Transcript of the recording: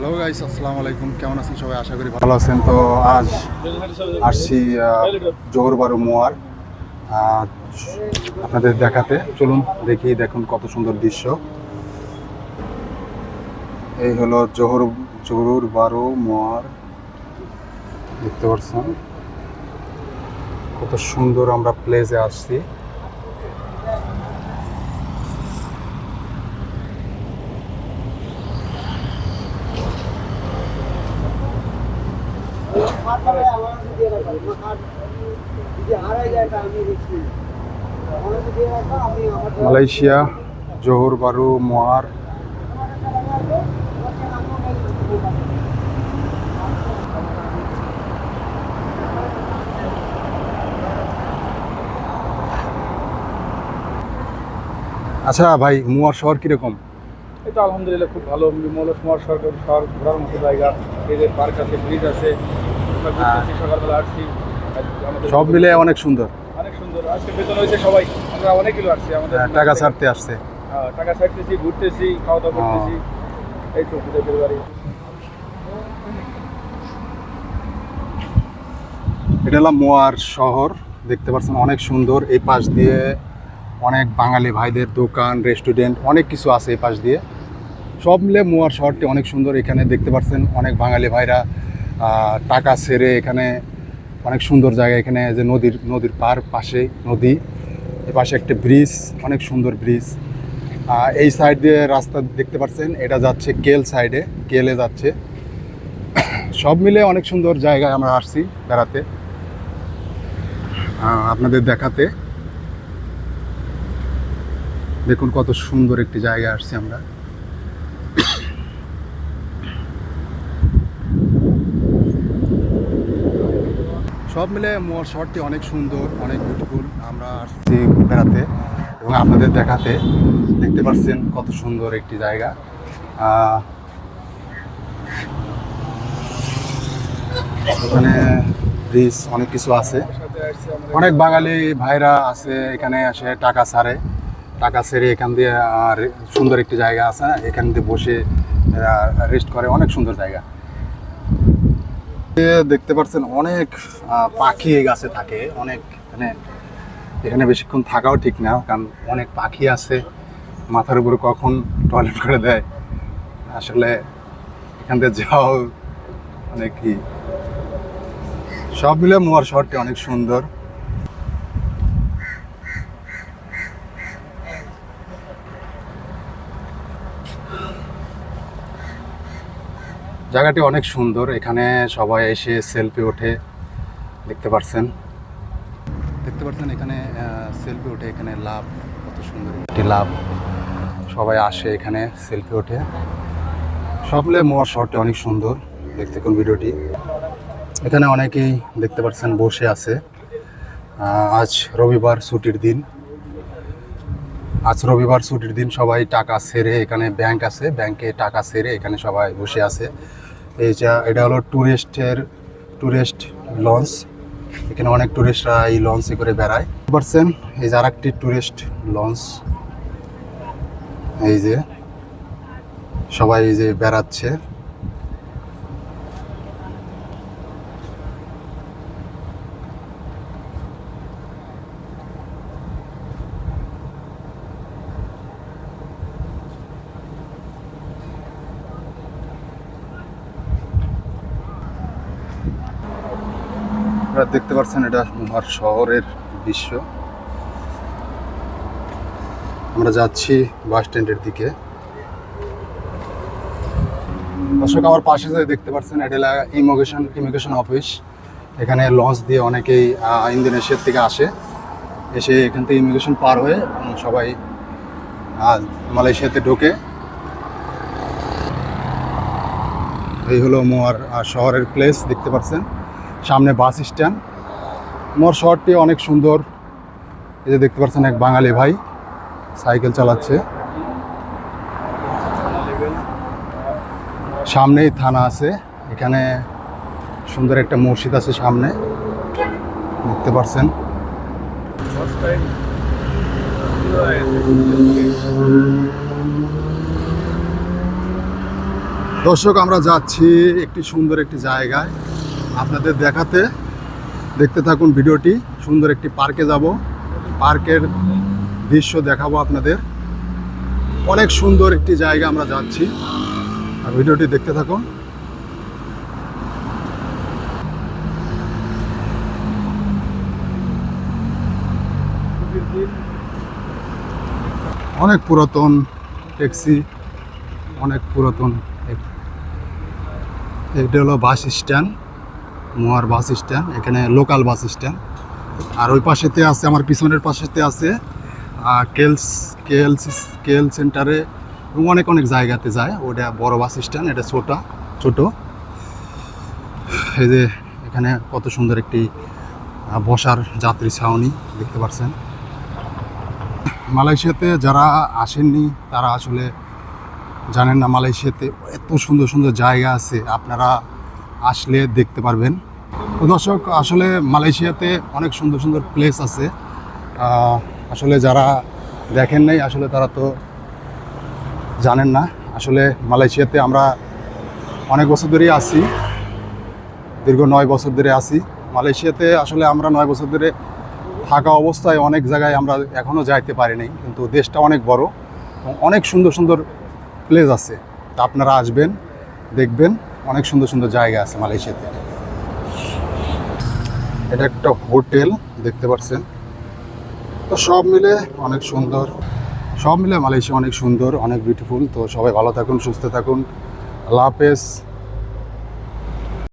Hello guys আসসালামু আলাইকুম। কেমন আছেন সবাই? আশা করি ভালো আছেন। তো আজ আসছি জোহরবারু মোয়ার আপনাদের দেখাতে। চলুন দেখি, দেখুন কত সুন্দর দৃশ্য। এই হলো জোহর জোহর বারো মোয়ার। দেখতে পাচ্ছেন? কত সুন্দর আমরা প্লেসে আসছি। Malaysia, Johor Bahru, Muar. আচ্ছা ভাই, মোয়ার শহর কীরকম? এটা আলহামদুলিল্লাহ খুব ভালো। কুমার সরকার শহর, ঘোরার মতো জায়গা। এদের পার্ক আছে, ব্রিজ আছে আমরা ঘুরতে সকালবেলা আসছি। সব মিলে অনেক সুন্দর। অনেক সুন্দর। আজকে বেতন হয়েছে সবাই। আমরা অনেকগুলো আসছি আমাদের টাকা ছাড়তে আসছে। হ্যাঁ, টাকা ছাড়তেছি ঘুরতেছি খাওয়া দাওয়া করতেছি। এই তো বাড়ি। এটা হলো মোয়ার শহর। দেখতে পাচ্ছেন অনেক সুন্দর। এই পাশ দিয়ে অনেক বাঙালি ভাইদের দোকান রেস্টুরেন্ট অনেক কিছু আছে এই পাশ দিয়ে। সব মিলে মোয়ার শহরটি অনেক সুন্দর। এখানে দেখতে পাচ্ছেন অনেক বাঙালি ভাইরা টাকা সেরে এখানে অনেক সুন্দর জায়গা, এখানে যে নদীর নদীর পার পাশে, নদী, এ পাশে একটা ব্রিজ অনেক সুন্দর ব্রিজ এই সাইড দিয়ে রাস্তা দেখতে পাচ্ছেন, এটা যাচ্ছে কেল সাইডে কেলে যাচ্ছে। সব মিলে অনেক সুন্দর জায়গায় আমরা আসছি বেড়াতে আপনাদের দেখাতে। দেখুন কত সুন্দর একটি জায়গায় আসছি আমরা। সব মিলে মোর শহরটি অনেক সুন্দর, অনেক বিউটিফুল আমরা আসছি বেড়াতে এবং আপনাদের দেখাতে দেখতে পাচ্ছেন কত সুন্দর একটি জায়গা। ওখানে ব্রিজ অনেক কিছু আছে। অনেক বাঙালি ভাইরা আছে, এখানে আসে টাকা ছাড়ে। টাকা ছেড়ে এখান দিয়ে আর সুন্দর একটি জায়গা আছে না এখান দিয়ে বসে রেস্ট করে। অনেক সুন্দর জায়গা। দেখতে পাচ্ছেন অনেক পাখি এই গাছে থাকে। অনেক মানে এখানে বেশিক্ষণ থাকাও ঠিক না, কারণ অনেক পাখি আছে। মাথার উপরে কখন টয়লেট করে দেয়। আসলে এখান থেকে যাও অনেক কি সব মিলে মোয়ার শহরটি অনেক সুন্দর। জায়গাটি অনেক সুন্দর, এখানে সবাই এসে সেলফি ওঠে, দেখতে পাচ্ছেন দেখতে পাচ্ছেন এখানে সেলফি ওঠে, এখানে লাভ, কত সুন্দর একটি লাভ। সবাই আসে এখানে সেলফি ওঠে। সব মিলে মোয়ার শহরটি অনেক সুন্দর, দেখতে কোন ভিডিওটি। এখানে অনেকেই দেখতে পাচ্ছেন বসে আছে। আজ রবিবার ছুটির দিন। আজ রবিবার ছুটির দিন সবাই টাকা সেরে এখানে ব্যাংক আছে, ব্যাংকে টাকা সেরে এখানে সবাই বসে আছে। এই যা, এটা হলো ট্যুরিস্টের ট্যুরিস্ট লঞ্চ। এখানে অনেক ট্যুরিস্টরা এই লঞ্চে করে বেড়ায়। পারছেন? এই যে আর একটি ট্যুরিস্ট লঞ্চ। এই যে সবাই এই যে বেড়াচ্ছে। আপনারা দেখতে পাচ্ছেন এটা মহার শহরের দৃশ্য। আমরা যাচ্ছি বাস স্ট্যান্ডের দিকে। দর্শক, আমার পাশে যে দেখতে পাচ্ছেন এটা ইমিগ্রেশন ইমিগ্রেশন অফিস। এখানে লঞ্চ দিয়ে অনেকেই ইন্দোনেশিয়ার থেকে আসে। এসে এখান থেকে ইমিগ্রেশন পার হয়ে সবাই মালয়েশিয়াতে ঢোকে। এই হলো মোয়ার শহরের প্লেস দেখতে পাচ্ছেন। সামনে বাস স্ট্যান্ড। মোর শহরটি অনেক সুন্দর। এই যে দেখতে পাচ্ছেন এক বাঙালি ভাই সাইকেল চালাচ্ছে। সামনেই থানা আছে। এখানে সুন্দর একটা মসজিদ আছে সামনে। দেখতে পাচ্ছেন। দর্শক, আমরা যাচ্ছি একটি সুন্দর একটি জায়গায়। আপনাদের দেখাতে দেখতে থাকুন ভিডিওটি। সুন্দর একটি পার্কে যাব। পার্কের দৃশ্য দেখাবো আপনাদের। অনেক সুন্দর একটি জায়গা আমরা যাচ্ছি। আর ভিডিওটি দেখতে থাকুন। অনেক পুরাতন ট্যাক্সি, অনেক পুরাতন এটা হলো বাস স্ট্যান্ড। মোয়ার বাস স্ট্যান্ড, এখানে লোকাল বাস স্ট্যান্ড। আর ওই পাশেতে আছে, আমার পিছনের পাশেতে আছে কেলস কেলস, কেল সেন্টারে অনেক অনেক জায়গাতে যায়। ওটা বড় বাস স্ট্যান্ড, এটা ছোটা, ছোট। এই যে এখানে কত সুন্দর একটি বসার যাত্রী ছাউনি, দেখতে পাচ্ছেন। মালয়েশিয়াতে যারা আসেননি, তারা আসলে জানেন না মালয়েশিয়াতে এত সুন্দর সুন্দর জায়গা আছে। আপনারা আসলে দেখতে পারবেন। দর্শক, আসলে মালয়েশিয়াতে অনেক সুন্দর সুন্দর প্লেস আছে। আসলে যারা দেখেন নাই, আসলে তারা তো জানেন না। আসলে মালয়েশিয়াতে আমরা অনেক বছর ধরেই আছি, দীর্ঘ নয় বছর ধরে আছি। মালয়েশিয়াতে আসলে আমরা নয় বছর ধরে থাকা অবস্থায় অনেক জায়গায় আমরা এখনও যাইতে পারিনি কিন্তু দেশটা অনেক বড়। এবং অনেক সুন্দর সুন্দর প্লেস আছে। তা আপনারা আসবেন, দেখবেন। অনেক সুন্দর সুন্দর জায়গা আছে মালয়েশিয়াতে। এটা একটা হোটেল, দেখতে পাচ্ছেন। তো সব মিলে অনেক সুন্দর। সব মিলে মালয়েশিয়া অনেক সুন্দর, অনেক বিউটিফুল তো সবাই ভালো থাকুন, সুস্থ থাকুন। আল্লাহ হাফেজ।